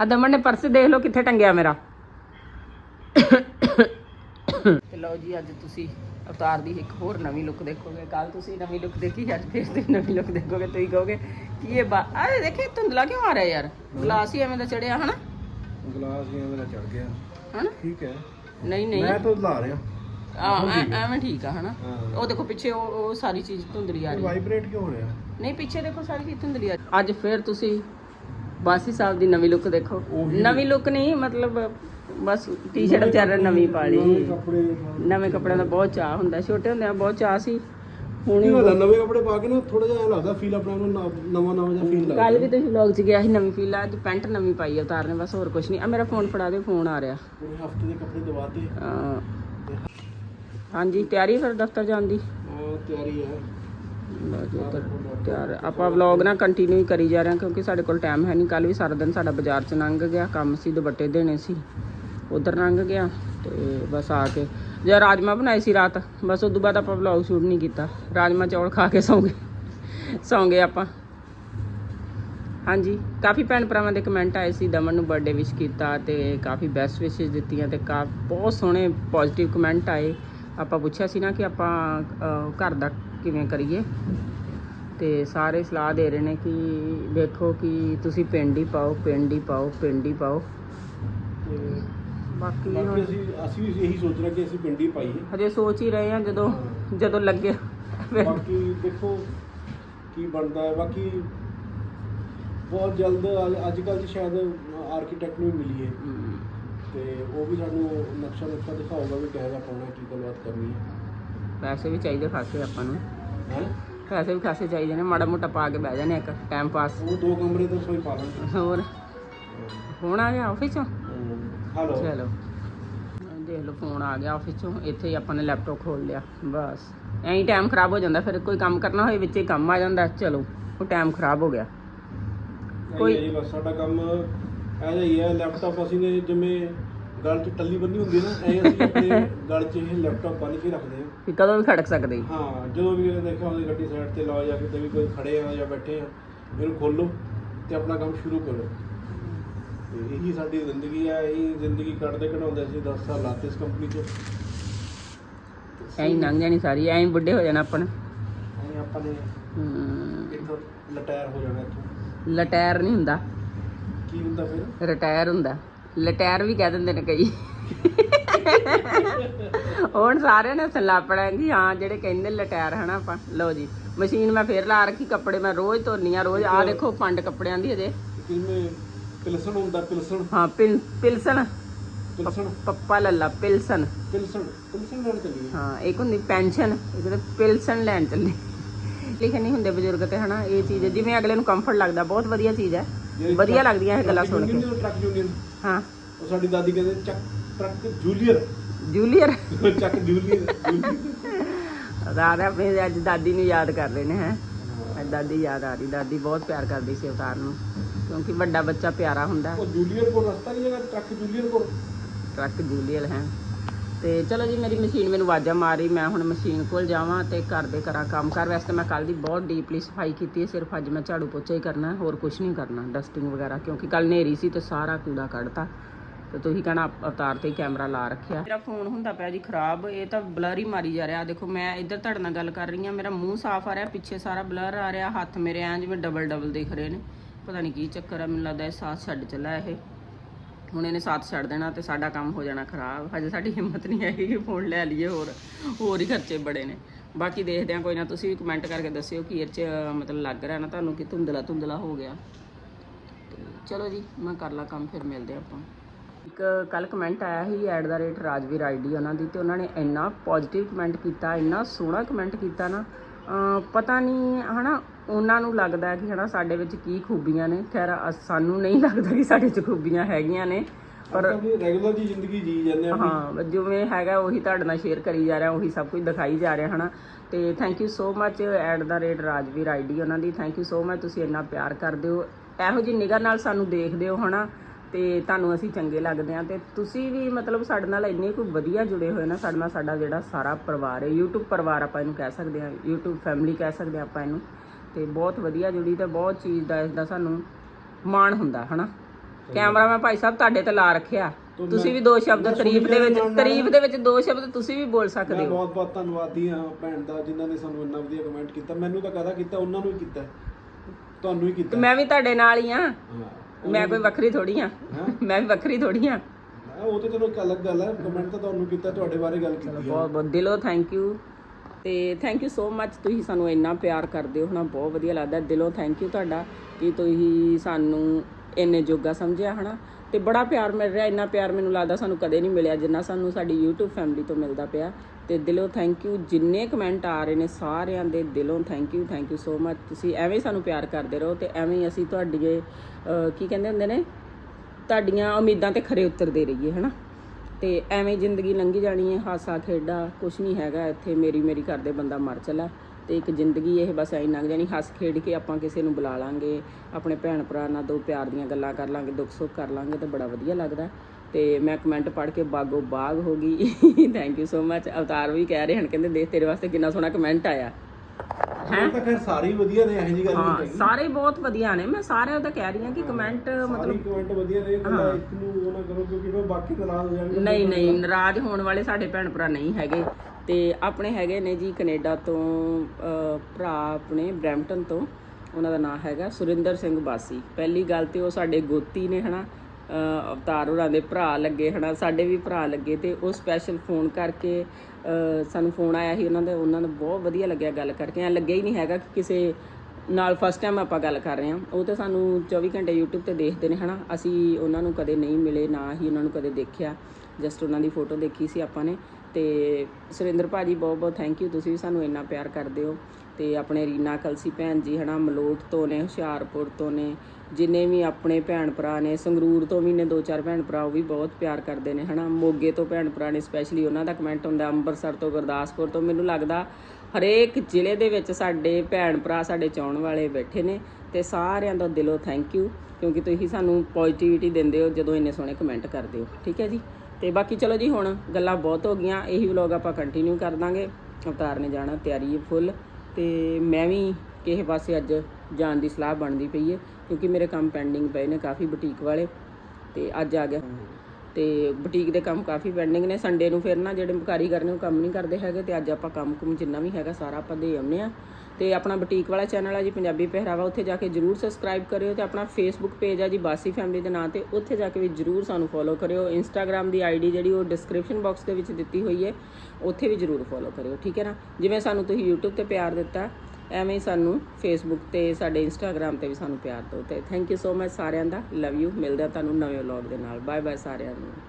ਆ ਦਮਨ ਨੇ ਪਰਸ ਦੇਖ ਲਓ ਕਿੱਥੇ ਟੰਗਿਆ ਮੇਰਾ। ਤੇ ਲਓ ਜੀ ਅੱਜ ਤੁਸੀਂ ਅਵਤਾਰ ਦੀ ਇੱਕ ਹੋਰ ਨਵੀਂ ਲੁੱਕ ਦੇਖੋਗੇ। ਕੱਲ ਤੁਸੀਂ ਨਵੀਂ ਲੁੱਕ ਦੇਖੀ ਅੱਜ ਫਿਰ ਤੁਸੀਂ ਨਵੀਂ ਲੁੱਕ ਦੇਖੋਗੇ। ਤੁਸੀਂ ਕਹੋਗੇ ਕੀ ਇਹ ਬਾ ਆ ਦੇਖੇ ਧੁੰਦਲਾ ਕਿਉਂ ਆ ਰਿਹਾ ਯਾਰ? ਗਲਾਸ ਹੀ ਐਵੇਂ ਦਾ ਚੜਿਆ ਹਨਾ? ਗਲਾਸ ਹੀ ਐਵੇਂ ਚੜ ਗਿਆ। ਹਨਾ? ਠੀਕ ਹੈ। ਨਹੀਂ ਨਹੀਂ। ਮੈਂ ਤਾਂ ਲਾ ਰਿਹਾ। ਆ। ਐ- ਐਵੇਂ ਠੀਕ ਆ ਹਨਾ? ਹਾਂ। ਉਹ ਦੇਖੋ ਪਿੱਛੇ ਉਹ ਉਹ ਸਾਰੀ ਚੀਜ਼ ਧੁੰਦਲੀ ਆ ਰਹੀ ਹੈ। ਵਾਈਬ੍ਰੇਟ ਕਿਉਂ ਹੋ ਰਿਹਾ? ਨਹੀਂ ਪਿੱਛੇ ਦੇਖੋ ਸਾਰੀ ਚੀਜ਼ ਧੁੰਦਲੀ ਆ ਅੱਜ ਫਿਰ ਤੁਸੀਂ ਬਾਸੀ ਸਾਹਿਬ ਦੀ ਨਵੀਂ ਲੁੱਕ ਦੇਖੋ। ਉਹੀ। ਨਵੀਂ ਲੁੱਕ ਨਹੀਂ ਮਤਲਬ ਬਸ ਟੀ-ਸ਼ਰਟ ਵਿਚਾਰਾ ਨਵੀਂ ਪਾ ਨਵੇਂ ਲਈ ਕੱਪੜੇ ਨਵੇਂ ਕੱਪੜਿਆਂ ਦਾ ਬਹੁਤ ਚਾਹ ਹੁੰਦਾ। ਛੋਟੇ ਹੁੰਦਿਆਂ ਬਹੁਤ ਚਾਹ ਸੀ। ਹੁਣ ਕੀ ਹੁੰਦਾ ਨਵੇਂ ਕੱਪੜੇ ਪਾ ਕੇ ਨਾ ਥੋੜਾ ਜਿਹਾ ਐਂ ਲੱਗਦਾ ਫੀਲ ਆਪਣਾ ਨੂੰ ਨਵਾਂ ਨਵਾਂ ਜਿਹਾ ਫੀਲ ਲੱਗਦਾ। ਕੱਲ ਵੀ ਤੁਸੀਂ ਵਲੌਗ 'ਚ ਗਿਆ ਸੀ ਨਵੀਂ ਫੀਲ ਅੱਜ ਪੈਂਟ ਨਵੀਂ ਪਾਈ ਆ ਉਤਾਰਨੇ ਬਸ ਹੋਰ ਕੁਝ ਨਹੀਂ। ਆ ਮੇਰਾ ਫੋਨ ਫੜਾ ਦਿਓ ਫੋਨ ਆ ਰਿਹਾ। ਪੂਰੇ ਹਫ਼ਤੇ ਦੇ ਕੱਪੜੇ ਦਵਾਤੇ ਅਹ ਹਾਂਜੀ ਤਿਆਰੀ ਫਿਰ ਦਫ਼ਤਰ ਜਾਣ ਦੀ? ਉਹ ਤਿਆਰੀ ਹੈ। ਲਓ ਜੀ ਉੱਧਰ ਤਿਆਰ ਆਪਾਂ ਵਲੌਗ ਨਾ ਕੰਟੀਨਿਊ ਹੀ ਕਰੀ ਜਾ ਰਹੇ ਹਾਂ ਕਿਉਂਕਿ ਸਾਡੇ ਕੋਲ ਟਾਈਮ ਹੈ ਨਹੀਂ। ਕੱਲ ਵੀ ਸਾਰਾ ਦਿਨ ਸਾਡਾ ਬਾਜ਼ਾਰ 'ਚ ਲੰਘ ਗਿਆ ਕੰਮ ਸੀ ਦੁਪੱਟੇ ਦੇਣੇ ਸੀ। ਉਧਰ ਲੰਘ ਗਿਆ ਤੇ ਬਸ ਆ ਕੇ ਜੇ ਰਾਜਮਾ ਬਣਾਏ ਸੀ ਰਾਤ। ਬਸ ਉਸ ਤੋਂ ਬਾਅਦ ਆਪਾਂ ਵਲੌਗ ਸ਼ੂਟ ਨਹੀਂ ਕੀਤਾ। ਰਾਜਮਾ ਚੌਲ ਖਾ ਕੇ ਸੌਂ ਗਏ। ਸੌਂ ਗਏ ਆਪਾਂ। ਹਾਂਜੀ ਕਾਫੀ ਭੈਣ ਭਰਾਵਾਂ ਦੇ ਕਮੈਂਟ ਆਏ ਸੀ ਦਮਨ ਨੂੰ ਬਰਥਡੇ ਵਿਸ਼ ਕੀਤਾ ਤੇ ਕਾਫੀ ਬੈਸਟ ਵਿਸ਼ੇਸ ਦਿੱਤੀਆਂ ਤੇ ਕਾ ਬਹੁਤ ਸੋਹਣੇ ਪੋਜ਼ਿਟਿਵ ਕਮੈਂਟ ਆਏ। ਆਪਾਂ ਪੁੱਛਿਆ ਸੀ ਨਾ ਕਿ ਆਪਾਂ ਘਰ ਦਾ ਕਿਵੇਂ ਕਰੀਏ? ਤੇ ਸਾਰੇ ਸਲਾਹ ਦੇ ਰਹੇ ਨੇ ਕਿ ਦੇਖੋ ਕਿ ਤੁਸੀਂ ਪਿੰਡ ਹੀ ਪਾਓ ਪਿੰਡ ਹੀ ਪਾਓ ਪਿੰਡ ਹੀ ਪਾਓ। ਬਾਕੀ ਬਾਕੀ ਅਸੀਂ ਅਸੀਂ ਵੀ ਇਹੀ ਸੋਚ ਰਹੇ ਕਿ ਅਸੀਂ ਪਿੰਡੀ ਪਾਈਏ। ਹਜੇ ਸੋਚ ਹੀ ਰਹੇ ਹਾਂ ਜਦੋਂ ਜਦੋਂ ਲੱਗੇ। ਬਾਕੀ ਦੇਖੋ ਕੀ ਬਣਦਾ ਹੈ। ਬਾਕੀ ਬਹੁਤ ਜਲਦ ਅੱਜ ਕੱਲ੍ਹ ਸ਼ਾਇਦ ਆਰਕੀਟੈਕਟ ਨੂੰ ਮਿਲੀਏ। ਤੇ ਉਹ ਵੀ ਸਾਨੂੰ ਨਕਸ਼ਾ ਨਕਸ਼ਾ ਦਿਖਾਊਗਾ ਵੀ ਕਿਹੋ ਜਿਹਾ ਪਾਉਣਾ ਕੀ ਗੱਲਬਾਤ ਕਰਨੀ ਹੈ। ਪੈਸੇ ਵੀ ਚਾਹੀਦੇ ਖਾਸੇ ਆਪਾਂ ਨੂੰ। ਹੈ? ਪੈਸੇ ਵੀ ਖਾਸੇ ਚਾਹੀਦੇ ਨੇ ਮਾੜਾ ਮੋਟਾ ਪਾ ਕੇ ਬਹਿ ਜਾਣੇ ਇੱਕ ਟਾਈਮ ਪਾਸ ਉਹ ਦੋ ਕਮਰੇ ਤੋਂ ਸੋਈ ਪਾ ਲਾਂਗੇ ਹੋਰ? ਹੁਣ ਆ ਗਿਆ ਆਫਿਸ ਚੋਂ? ਹਲੋ। ਚਲੋ। ਦੇਖ ਲਓ ਫੋਨ ਆ ਗਿਆ ਆਫਿਸ ਚੋਂ ਇੱਥੇ ਹੀ ਆਪਾਂ ਨੇ ਲੈਪਟਾਪ ਖੋਲ ਲਿਆ ਬਸ। ਐਂ ਟਾਈਮ ਖਰਾਬ ਹੋ ਜਾਂਦਾ ਫਿਰ ਕੋਈ ਕੰਮ ਕਰਨਾ ਹੋਏ ਵਿੱਚ ਕੰਮ ਆ ਜਾਂਦਾ ਚਲੋ ਉਹ ਟਾਈਮ ਖਰਾਬ ਹੋ ਗਿਆ। ਕੋਈ- ਕੋਈ ਬਸ ਸਾਡਾ ਕੰਮ ਐ ਹੀ ਹੈ ਲੈਪਟਾਪ ਅਸੀਂ ਨੇ ਜਿਵੇਂ ਗਲ 'ਚ ਟੱਲੀ ਬੰਨੀ ਹੁੰਦੀ ਹੈ ਨਾ ਐ ਅਸੀਂ ਆਪਣੇ ਗਲ 'ਚ ਇਹ ਲੈਪਟਾਪ ਬੰਨ ਕੇ ਰੱਖਦੇ ਹਾਂ। ਕਿ ਕਦੋਂ ਵੀ ਖੜਕ ਸਕਦੇ। ਹਾਂ ਜਦੋਂ ਵੀ ਦੇਖਿਆ ਉਹਦੀ ਗੱਡੀ ਸਾਈਡ ਤੇ ਲਾਓ ਜਾਂ ਕਿਤੇ ਵੀ ਕੋਈ ਖੜੇ ਆ ਜਾਂ ਬੈਠੇ ਆ ਇਹਨੂੰ ਖੋਲੋ ਤੇ ਆਪਣਾ ਕੰਮ ਸ਼ੁਰੂ ਕਰੋ। ਤੇ ਇਹੀ ਸਾਡੀ ਜ਼ਿੰਦਗੀ ਹੈ ਇਹ ਜ਼ਿੰਦਗੀ ਕੱਢਦੇ ਕਢਾਉਂਦੇ ਅਸੀਂ 10 ਸਾਲ ਲਾਤੇ ਇਸ ਕੰਪਨੀ 'ਚ। ਐਂ ਹੀ ਲੰਘ ਜਾਣੀ ਸਾਰੀ ਐਂ ਹੀ ਬੁੱਢੇ ਹੋ ਜਾਣਾ ਆਪਾਂ ਨੇ। ਐਂ ਆਪਾਂ ਨੇ ਹਮ, ਇੱਥੋਂ ਲਟਾਇਰ ਹੋ ਜਾਣਾ ਇੱਥੋਂ। ਲਟਾਇਰ ਨਹੀਂ ਹੁੰਦਾ। ਕੀ ਹੁੰਦਾ ਫਿਰ? ਰਿਟਾਇਰ ਹੁੰਦਾ। ਲਟਾਇਰ ਵੀ ਕਹਿ ਦਿੰਦੇ ਨੇ ਕਈ। ਹੁਣ ਸਾਰਿਆਂ ਨੇ ਸਲਾਪੜਾ ਕਿ ਹਾਂ ਜਿਹੜੇ ਕਹਿੰਦੇ ਲਟਾਇਰ ਹਨਾ ਆਪਾਂ। ਲਓ ਜੀ ਮਸ਼ੀਨ ਮੈਂ ਫੇਰ ਲਾ ਰੱਖੀ ਕੱਪੜੇ ਮੈਂ ਰੋਜ਼ ਧੋਨੀ ਆ ਰੋਜ਼। ਆ ਦੇਖੋ ਪੰਡ ਕੱਪੜਿਆਂ ਦੀ ਕਿਵੇਂ? ਪਿਲਸਣ ਹੁੰਦਾ ਪਿਲਸਣ। ਹਾਂ ਪਿਲ ਪਿਲਸਨ ਪਿਲਸਣ। ਪੱਪਾ ਲੱਲਾ ਪਿਲਸਨ ਪਿਲਸਣ। ਪਿਲਸਣ ਲੈਣ ਚੱਲੀ ਹਾਂ ਇੱਕ ਹੁੰਦੀ ਪੈਨਸ਼ਨ ਇੱਕ ਤੇ ਪਿਲਸਨ ਲੈਣ ਚੱਲੇ ਲਿਖੇ ਨਹੀਂ ਹੁੰਦੇ ਬਜ਼ੁਰਗ ਤੇ ਹਨਾ ਇਹ ਚੀਜ਼। ਜਿਵੇਂ ਅਗਲੇ ਨੂੰ ਕੰਫਰਟ ਲੱਗਦਾ ਬਹੁਤ ਵਧੀਆ ਚੀਜ਼ ਹੈ। ਵਧੀਆ ਲੱਗਦੀਆਂ ਇਹ ਗੱਲਾਂ ਸੁਣ ਕੇ। ਟਰੱਕ ਯੂਨੀਅਨ ਹਾਂ। ਉਹ ਸਾਡੀ ਦਾਦੀ ਕਹਿੰਦੇ ਚੱਕ ਟਰੱਕ ਜੂਲੀਅਰ ਜੂਲੀਅਰ ਚੱਕ ਜੂਲੀਅਰ ਰਾਧਾ ਆਪਣੇ ਅੱਜ ਦਾਦੀ ਨੂੰ ਯਾਦ ਕਰ ਰਹੇ ਨੇ ਹੈ ਦਾਦੀ ਯਾਦ ਆ ਰਹੀ। ਦਾਦੀ ਬਹੁਤ ਪਿਆਰ ਕਰਦੀ ਸੀ ਅਵਤਾਰ ਨੂੰ ਕਿਉਂਕਿ ਵੱਡਾ ਬੱਚਾ ਪਿਆਰਾ ਹੁੰਦਾ। ਉਹ ਜੂਲੀਅਰ ਕੋਲ ਰਸਤਾ ਨਹੀਂ ਹੈਗਾ ਟਰੱਕ ਜੂਲੀਅਰ ਕੋਲ। ਟਰੱਕ ਜੂਲੀਅਲ ਹੈ। ਤੇ ਚਲੋ ਜੀ, ਮੇਰੀ ਮਸ਼ੀਨ ਮੈਨੂੰ ਆਵਾਜ਼ਾਂ ਮਾਰ ਮੈਂ ਹੁਣ ਮਸ਼ੀਨ ਕੋਲ ਜਾਵਾਂ ਤੇ ਘਰ ਦੇ ਕਰਾਂ ਕੰਮ ਕਰ। ਵੈਸੇ ਤਾਂ ਮੈਂ ਕੱਲ ਦੀ ਬਹੁਤ ਡੀਪਲੀ ਸਫ਼ਾਈ ਕੀਤੀ ਹੈ, ਸਿਰਫ ਅੱਜ ਮੈਂ ਝਾੜੂ ਪੋਚਾ ਹੀ ਕਰਨਾ ਹੋਰ ਕੁਝ ਨਹੀਂ ਕਰਨਾ ਡਸਟਿੰਗ ਵਗੈਰਾ, ਕਿਉਂਕਿ ਕੱਲ ਨੇਰੀ ਸੀ ਤੇ ਸਾਰਾ ਕੂੜਾ ਕੱਢਤਾ। ਤੇ ਤੁਸੀਂ ਕਹਿਣਾ ਅਵਤਾਰ ਤੇ ਕੈਮਰਾ ਲਾ ਰੱਖਿਆ। ਮੇਰਾ ਫੋਨ ਹੁੰਦਾ ਪਿਆ ਜੀ ਖਰਾਬ, ਇਹ ਤਾਂ ਬਲਰ ਹੀ ਮਾਰੀ ਜਾ ਰਿਹਾ। ਦੇਖੋ, ਮੈਂ ਇੱਧਰ ਤੁਹਾਡੇ ਨਾਲ ਗੱਲ ਕਰ ਰਹੀ ਹਾਂ, ਮੇਰਾ ਮੂੰਹ ਸਾਫ਼ ਆ ਰਿਹਾ, ਪਿੱਛੇ ਸਾਰਾ ਬਲਰ ਆ ਰਿਹਾ, ਹੱਥ ਮੇਰੇ ਐਂ ਜਿਵੇਂ ਡਬਲ ਡਬਲ ਦਿਖ ਰਹੇ ਨੇ। ਪਤਾ ਨਹੀਂ ਕੀ ਚੱਕਰ ਆ, ਮੈਨੂੰ ਲੱਗਦਾ ਇਹ ਸਾਹ ਛੱਡ ਚਲਾ ਇਹ। ਹੁਣ ਇਹਨੇ ਸਾਥ ਛੱਡ ਦੇਣਾ ਤੇ ਸਾਡਾ ਕੰਮ ਹੋ ਜਾਣਾ ਖਰਾਬ। ਹਜੇ ਸਾਡੀ ਹਿੰਮਤ ਨਹੀਂ ਹੈਗੀ ਕਿ ਫੋਨ ਲੈ ਲਈਏ ਹੋਰ ਹੋਰ ਹੀ ਖਰਚੇ ਬੜੇ ਨੇ। ਬਾਕੀ ਦੇਖਦੇ ਆ ਕੋਈ ਨਾ ਤੁਸੀਂ ਵੀ ਕਮੈਂਟ ਕਰਕੇ ਦੱਸਿਓ ਕਿ ਇਹ 'ਚ ਮਤਲਬ ਲੱਗ ਰਿਹਾ ਨਾ ਤੁਹਾਨੂੰ ਕਿ ਧੁੰਦਲਾ ਧੁੰਦਲਾ ਹੋ ਗਿਆ। ਤੇ ਚਲੋ ਜੀ, ਮੈਂ ਕਰ ਲਾ ਕੰਮ, ਫਿਰ ਮਿਲਦੇ ਆ ਆਪਾਂ। ਇੱਕ ਕੱਲ ਕਮੈਂਟ ਆਇਆ ਸੀ at the rate Rajveer ID ਉਹਨਾਂ ਦੀ, ਤੇ ਉਹਨਾਂ ਨੇ ਇੰਨਾ ਪੋਜ਼ਿਟਿਵ ਕਮੈਂਟ ਕੀਤਾ, ਇੰਨਾ ਸੋਹਣਾ ਕਮੈਂਟ ਕੀਤਾ ਨਾ। ਪਤਾ ਨਹੀਂ ਹਨਾ ਉਹਨਾਂ ਨੂੰ ਲੱਗਦਾ ਹੈ ਕਿ ਹਨਾ ਸਾਡੇ ਵਿੱਚ ਕੀ ਖੂਬੀਆਂ ਨੇ। ਖੈਰ ਸਾਨੂੰ ਨਹੀਂ ਲੱਗਦਾ ਕਿ ਸਾਡੇ 'ਚ ਖੂਬੀਆਂ ਹੈਗੀਆਂ ਨੇ ਪਰ ਰੈਗੂਲਰ ਦੀ ਜ਼ਿੰਦਗੀ ਜੀ ਜਾਂਦੇ ਆ ਹਾਂ ਜਿਵੇਂ ਹੈਗਾ ਉਹੀ ਤੁਹਾਡੇ ਨਾਲ ਸ਼ੇਅਰ ਕਰੀ ਜਾ ਰਿਹਾ ਉਹੀ ਸਭ ਕੁਝ ਦਿਖਾਈ ਜਾ ਰਿਹਾ ਹਨਾ। ਤੇ thank you so much at the rate Rajveer ID ਉਹਨਾਂ ਦੀ। ਥੈਂਕ ਯੂ ਸੋ ਮੱਚ ਤੁਸੀਂ ਇੰਨਾ ਪਿਆਰ ਕਰਦੇ ਹੋ। ਇਹੋ ਜਿਹੀ ਨਿਗਾਹ ਨਾਲ ਸਾਨੂੰ ਦੇਖਦੇ ਹੋ ਹਨਾ। ਤੇ ਤੁਹਾਨੂੰ ਅਸੀਂ ਚੰਗੇ ਲੱਗਦੇ ਆ ਤੇ ਤੁਸੀਂ ਵੀ ਮਤਲਬ ਸਾਡੇ ਨਾਲ ਇੰਨੇ ਕੋਈ ਵਧੀਆ ਜੁੜੇ ਹੋਏ ਨਾ ਸਾਡੇ ਨਾਲ ਸਾਡਾ ਜਿਹੜਾ ਸਾਰਾ ਪਰਿਵਾਰ ਹੈ YouTube ਪਰਿਵਾਰ ਆਪਾਂ ਇਹਨੂੰ ਕਹਿ ਸਕਦੇ ਆ YouTube ਫੈਮਿਲੀ ਕਹਿ ਸਕਦੇ ਆ ਆਪਾਂ ਇਹਨੂੰ ਤੇ ਬਹੁਤ ਵਧੀਆ ਜੁੜੀ ਤੇ ਬਹੁਤ ਚੀਜ਼ ਦਾ ਇਸ ਦਾ ਸਾਨੂੰ ਮਾਣ ਹੁੰਦਾ ਹਨਾ? ਕੈਮਰਾਮੈਨ ਭਾਈ ਸਾਹਿਬ ਤੁਹਾਡੇ ਤੇ ਲਾ ਰੱਖਿਆ। ਤੁਸੀਂ ਵੀ ਦੋ ਸ਼ਬਦ ਤਾਰੀਫ ਦੇ ਵਿੱਚ ਤਾਰੀਫ ਦੇ ਵਿੱਚ ਦੋ ਸ਼ਬਦ ਤੁਸੀਂ ਵੀ ਬੋਲ ਸਕਦੇ ਮੈਂ ਹੋ। ਬਹੁਤ ਬਹੁਤ ਧੰਨਵਾਦੀ ਹਾਂ ਭੈਣ ਦਾ ਜਿਨ੍ਹਾਂ ਨੇ ਸਾਨੂੰ ਇੰਨਾ ਵਧੀਆ ਕਮੈਂਟ ਕੀਤਾ। ਮੈਨੂੰ ਤਾਂ ਕਹਦਾ ਕੀਤਾ? ਉਹਨਾਂ ਨੂੰ ਹੀ ਕੀਤਾ। ਤੁਹਾਨੂੰ ਹੀ ਕੀਤਾ। ਮੈਂ ਵੀ ਤੁਹਾਡੇ ਨਾਲ ਹੀ ਆ ਹਾਂ। ਮੈਂ ਕੋਈ ਵੱਖਰੀ ਥੋੜੀ ਆ ਮੈਂ ਵੀ ਵੱਖਰੀ ਥੋੜੀ ਆ ਉਹ ਤਾਂ ਚਲੋ ਇੱਕ ਅਲੱਗ ਗੱਲ ਹੈ ਕਮੈਂਟ ਤਾਂ ਤੁਹਾਨੂੰ ਕੀਤਾ ਤੁਹਾਡੇ ਬਾਰੇ ਗੱਲ ਕੀਤੀ ਬਹੁਤ ਬਹੁਤ ਦਿਲੋਂ ਥੈਂਕ ਯੂ ਤੇ ਥੈਂਕ ਯੂ ਸੋ ਮੱਚ ਤੁਸੀਂ ਸਾਨੂੰ ਇੰਨਾ ਪਿਆਰ ਕਰਦੇ ਹੋ ਹਨਾ ਬਹੁਤ ਵਧੀਆ ਲੱਗਦਾ। ਦਿਲੋਂ ਥੈਂਕ ਯੂ ਤੁਹਾਡਾ ਕਿ ਤੁਸੀਂ ਸਾਨੂੰ ਇੰਨੇ ਜੋਗਾ ਸਮਝਿਆ ਹਨਾ। ਤੇ ਬੜਾ ਪਿਆਰ ਮਿਲ ਰਿਹਾ ਇੰਨਾ ਪਿਆਰ ਮੈਨੂੰ ਲੱਗਦਾ ਸਾਨੂੰ ਕਦੇ ਨਹੀਂ ਮਿਲਿਆ ਜਿੰਨਾ ਸਾਨੂੰ ਸਾਡੀ YouTube ਫੈਮਿਲੀ ਤੋਂ ਮਿਲਦਾ ਪਿਆ। ਤੇ ਦਿਲੋਂ ਥੈਂਕ ਯੂ ਜਿੰਨੇ ਕਮੈਂਟ ਆ ਰਹੇ ਨੇ ਸਾਰਿਆਂ ਦੇ ਦਿਲੋਂ thank you thank you so much ਤੁਸੀਂ ਐਵੇਂ ਸਾਨੂੰ ਪਿਆਰ ਕਰਦੇ ਰਹੋ ਤੇ ਐਵੇਂ ਹੀ ਅਸੀਂ ਤੁਹਾਡੀ ਕੀ ਕਹਿੰਦੇ ਹੁੰਦੇ ਨੇ? ਤੁਹਾਡੀਆਂ ਉਮੀਦਾਂ ਤੇ ਖਰੇ ਉਤਰਦੇ ਰਹੀਏ, ਹਨਾ? ਤੇ ਐਵੇਂ ਜ਼ਿੰਦਗੀ ਲੰਘੀ ਜਾਣੀ ਹੈ, ਹਾਸਾ ਖੇਡਾ, ਕੁਛ ਨਹੀਂ ਹੈਗਾ ਇੱਥੇ, ਮੇਰੀ ਮੇਰੀ ਕਰਦੇ ਬੰਦਾ ਮਰ ਚਲਾ। ਤੇ ਇੱਕ ਜ਼ਿੰਦਗੀ ਇਹ ਬਸ ਐਂ ਲੰਘ ਜਾਣੀ, ਹੱਸ ਖੇਡ ਕੇ ਆਪਾਂ ਕਿਸੇ ਨੂੰ ਬੁਲਾ ਲਾਂਗੇ, ਆਪਣੇ ਭੈਣ ਭਰਾ ਨਾਲ ਦੋ ਪਿਆਰ ਦੀਆਂ ਗੱਲਾਂ ਕਰ ਲਾਂਗੇ, ਦੁੱਖ ਸੁੱਖ ਕਰ ਲਾਂਗੇ, ਤਾਂ ਬੜਾ ਵਧੀਆ ਲੱਗਦਾ। ਤੇ ਮੈਂ ਕਮੈਂਟ ਪੜ੍ਹ ਕੇ ਬਾਗੋ ਬਾਗ ਹੋ ਗਈ। ਥੈਂਕ ਯੂ ਸੋ ਮੱਚ ਅਵਤਾਰ ਵੀ ਕਹਿ ਰਹੇ ਹਨ ਕਹਿੰਦੇ ਦੇਖ ਤੇਰੇ ਵਾਸਤੇ ਕਿੰਨਾ ਸੋਹਣਾ ਕਮੈਂਟ ਆਇਆ। ਉਹ ਤਾਂ ਖੈਰ ਸਾਰੇ ਹੀ ਵਧੀਆ ਨੇ ਇਹੋ ਜੀ ਗੱਲ ਹਾਂ ਨਹੀਂ ਹੈਗੀ। ਸਾਰੇ ਬਹੁਤ ਵਧੀਆ ਨੇ। ਮੈਂ ਸਾਰਿਆਂ ਦਾ ਕਹਿ ਰਹੀ ਹਾਂ ਕਿ ਕਮੈਂਟ ਮਤਲਬ ਕਮੈਂਟ ਵਧੀਆ ਨੇ ਕੱਲਾ ਇੱਕ ਨੂੰ ਉਹ ਨਾ ਕਰੋ ਕਿਉਂਕਿ ਫਿਰ ਬਾਕੀ ਨਾਰਾਜ਼ ਹੋ ਜਾਣਗੇ। ਨਹੀਂ ਨਹੀਂ ਨਾਰਾਜ਼ ਹੋਣ ਵਾਲੇ ਸਾਡੇ ਭੈਣ ਭਰਾ ਨਹੀਂ ਹੈਗੇ। ਤੇ ਆਪਣੇ ਹੈਗੇ ਨੇ ਜੀ ਕੈਨੇਡਾ ਤੋਂ ਭਰਾ ਆਪਣੇ ਬ੍ਰੈਂਪਟਨ ਤੋਂ। ਉਹਨਾਂ ਦਾ ਨਾਮ ਹੈਗਾ ਸੁਰਿੰਦਰ ਸਿੰਘ ਬਾਸੀ। ਪਹਿਲੀ ਗੱਲ ਤੇ ਉਹ ਸਾਡੇ ਗੋਤੀ ਨੇ ਹਨਾ? ਅਵਤਾਰ ਹੋਰਾਂ ਦੇ ਭਰਾ ਲੱਗੇ, ਹਨਾ? ਸਾਡੇ ਵੀ ਭਰਾ ਲੱਗੇ ਤੇ ਉਹ ਸਪੈਸ਼ਲ ਫੋਨ ਕਰਕੇ ਸਾਨੂੰ ਫੋਨ ਆਇਆ ਸੀ ਉਹਨਾਂ ਦਾ, ਉਹਨਾਂ ਨੂੰ ਬਹੁਤ ਵਧੀਆ ਲੱਗਿਆ ਗੱਲ ਕਰਕੇ। ਐ ਲੱਗਿਆ ਹੀ ਨਹੀਂ ਹੈਗਾ ਕਿ ਕਿਸੇ ਨਾਲ ਫਸਟ ਟਾਈਮ ਆਪਾਂ ਗੱਲ ਕਰ ਰਹੇ ਹਾਂ। ਉਹ ਤਾਂ ਸਾਨੂੰ 24 ਘੰਟੇ YouTube ਤੇ ਦੇਖਦੇ ਨੇ, ਹਨਾ? ਅਸੀਂ ਉਹਨਾਂ ਨੂੰ ਕਦੇ ਨਹੀਂ ਮਿਲੇ, ਨਾ ਹੀ ਉਹਨਾਂ ਨੂੰ ਕਦੇ ਦੇਖਿਆ। ਜਸਟ ਉਹਨਾਂ ਦੀ ਫੋਟੋ ਦੇਖੀ ਸੀ ਆਪਾਂ ਨੇ। ਤੇ ਸੁਰਿੰਦਰ ਭਾਜੀ ਬਹੁਤ ਬਹੁਤ ਥੈਂਕ ਯੂ ਤੁਸੀਂ ਵੀ ਸਾਨੂੰ ਇੰਨਾ ਪਿਆਰ ਕਰਦੇ ਹੋ। ਤੇ ਆਪਣੇ ਰੀਨਾ ਕਲਸੀ ਭੈਣ ਜੀ ਹਨਾ, ਮਲੋਟ ਤੋਂ ਨੇ, ਹੁਸ਼ਿਆਰਪੁਰ ਤੋਂ ਨੇ, ਜਿੰਨੇ ਵੀ ਆਪਣੇ ਭੈਣ ਭਰਾ ਨੇ, ਸੰਗਰੂਰ ਤੋਂ ਵੀ ਨੇ, ਦੋ ਚਾਰ ਭੈਣ ਭਰਾ, ਉਹ ਵੀ ਬਹੁਤ ਪਿਆਰ ਕਰਦੇ ਨੇ ਹਨਾ। ਮੋਗੇ ਤੋਂ ਭੈਣ ਭਰਾ ਨੇ ਸਪੈਸ਼ਲੀ ਉਹਨਾਂ ਦਾ ਕਮੈਂਟ ਹੁੰਦਾ, ਅੰਮ੍ਰਿਤਸਰ ਤੋਂ, ਗੁਰਦਾਸਪੁਰ ਤੋਂ। ਮੈਨੂੰ ਲੱਗਦਾ ਹਰੇਕ ਜ਼ਿਲ੍ਹੇ ਦੇ ਵਿੱਚ ਸਾਡੇ ਭੈਣ ਭਰਾ ਸਾਡੇ ਚਾਉਣ ਵਾਲੇ ਬੈਠੇ ਨੇ ਤੇ ਸਾਰਿਆਂ ਦਾ ਦਿਲੋਂ ਥੈਂਕ ਯੂ ਕਿਉਂਕਿ ਤੁਸੀਂ ਸਾਨੂੰ ਪੋਜ਼ਿਟਿਵਿਟੀ ਦਿੰਦੇ ਹੋ, ਜਦੋਂ ਇੰਨੇ ਸੋਹਣੇ ਕਮੈਂਟ ਕਰਦੇ ਹੋ। ਠੀਕ ਹੈ ਜੀ? ਤੇ ਬਾਕੀ ਚਲੋ ਜੀ, ਹੁਣ ਗੱਲਾਂ ਬਹੁਤ ਹੋ ਗਈਆਂ, ਇਹੀ ਵਲੌਗ ਆਪਾਂ ਕੰਟੀਨਿਊ ਕਰ ਦਾਂਗੇ। ਅਵਤਾਰ ਨੇ ਜਾਣਾ ਤਿਆਰੀ ਹੈ ਫੁੱਲ। ਤੇ ਮੈਂ ਵੀ ਕਿਸੇ ਪਾਸੇ ਅੱਜ ਜਾਣ ਦੀ ਸਲਾਹ ਬਣਦੀ ਪਈ ਹੈ, ਕਿਉਂਕਿ ਮੇਰੇ ਕੰਮ ਪੈਂਡਿੰਗ ਪਏ ਨੇ ਕਾਫੀ ਬੁਟੀਕ ਵਾਲੇ ਤੇ ਅੱਜ ਆ ਗਿਆ। ਤੇ ਬੁਟੀਕ ਦੇ ਕੰਮ ਕਾਫੀ ਪੈਂਡਿੰਗ ਨੇ ਸੰਡੇ ਨੂੰ ਫਿਰ ਨਾ ਜਿਹੜੇ ਕਾਰੀਗਰ ਨੇ ਉਹ ਕੰਮ ਨਹੀਂ ਕਰਦੇ ਹੈਗੇ ਤੇ ਅੱਜ ਆਪਾਂ ਕੰਮ ਕੁਮ ਜਿੰਨਾ ਵੀ ਹੈਗਾ ਸਾਰਾ ਆਪਾਂ ਦੇ ਆਉਂਦੇ ਆ ਤੇ ਆਪਣਾ ਬੁਟੀਕ ਵਾਲਾ ਚੈਨਲ ਆ ਜੀ, ਪੰਜਾਬੀ ਪਹਿਰਾਵਾ, ਉੱਥੇ ਜਾ ਕੇ ਜਰੂਰ ਸਬਸਕ੍ਰਾਈਬ ਕਰਿਓ ਤੇ ਆਪਣਾ ਫੇਸਬੁੱਕ ਪੇਜ ਆ ਜੀ, ਬਾਸੀ ਫੈਮਿਲੀ ਦੇ ਨਾਂ ਤੇ, ਉੱਥੇ ਜਾ ਕੇ ਵੀ ਜਰੂਰ ਸਾਨੂੰ ਫੋਲੋ ਕਰਿਓ। ਇੰਸਟਾਗ੍ਰam ਦੀ ਆਈਡੀ ਜਿਹੜੀ ਉਹ ਡਿਸਕ੍ਰਿਪਸ਼ਨ ਬਾਕਸ ਦੇ ਵਿੱਚ ਦਿੱਤੀ ਹੋਈ ਹੈ, ਉੱਥੇ ਵੀ ਜਰੂਰ ਫੋਲੋ ਕਰਿਓ, ਠੀਕ ਹੈ ਨਾ? ਜਿਵੇਂ ਸਾਨੂੰ ਤੁਸੀਂ YouTube ਤੇ ਪਿਆਰ ਦਿੱਤਾ, ਐਵੇਂ ਹੀ ਸਾਨੂੰ ਫੇਸਬੁੱਕ ਤੇ, ਸਾਡੇ ਇੰਸਟਾਗ੍ਰam ਤੇ ਵੀ ਸਾਨੂੰ ਪਿਆਰ ਦਿਓ ਤੇ ਥੈਂਕ ਯੂ ਸੋ ਮਚ ਸਾਰਿਆਂ ਦਾ ਲਵ ਯੂ ਮਿਲਦੇ ਆ ਤੁਹਾਨੂੰ ਨਵੇਂ ਵਲੌਗ ਦੇ ਨਾਲ ਬਾਏ ਬਾਏ ਸਾਰਿਆਂ ਨੂੰ।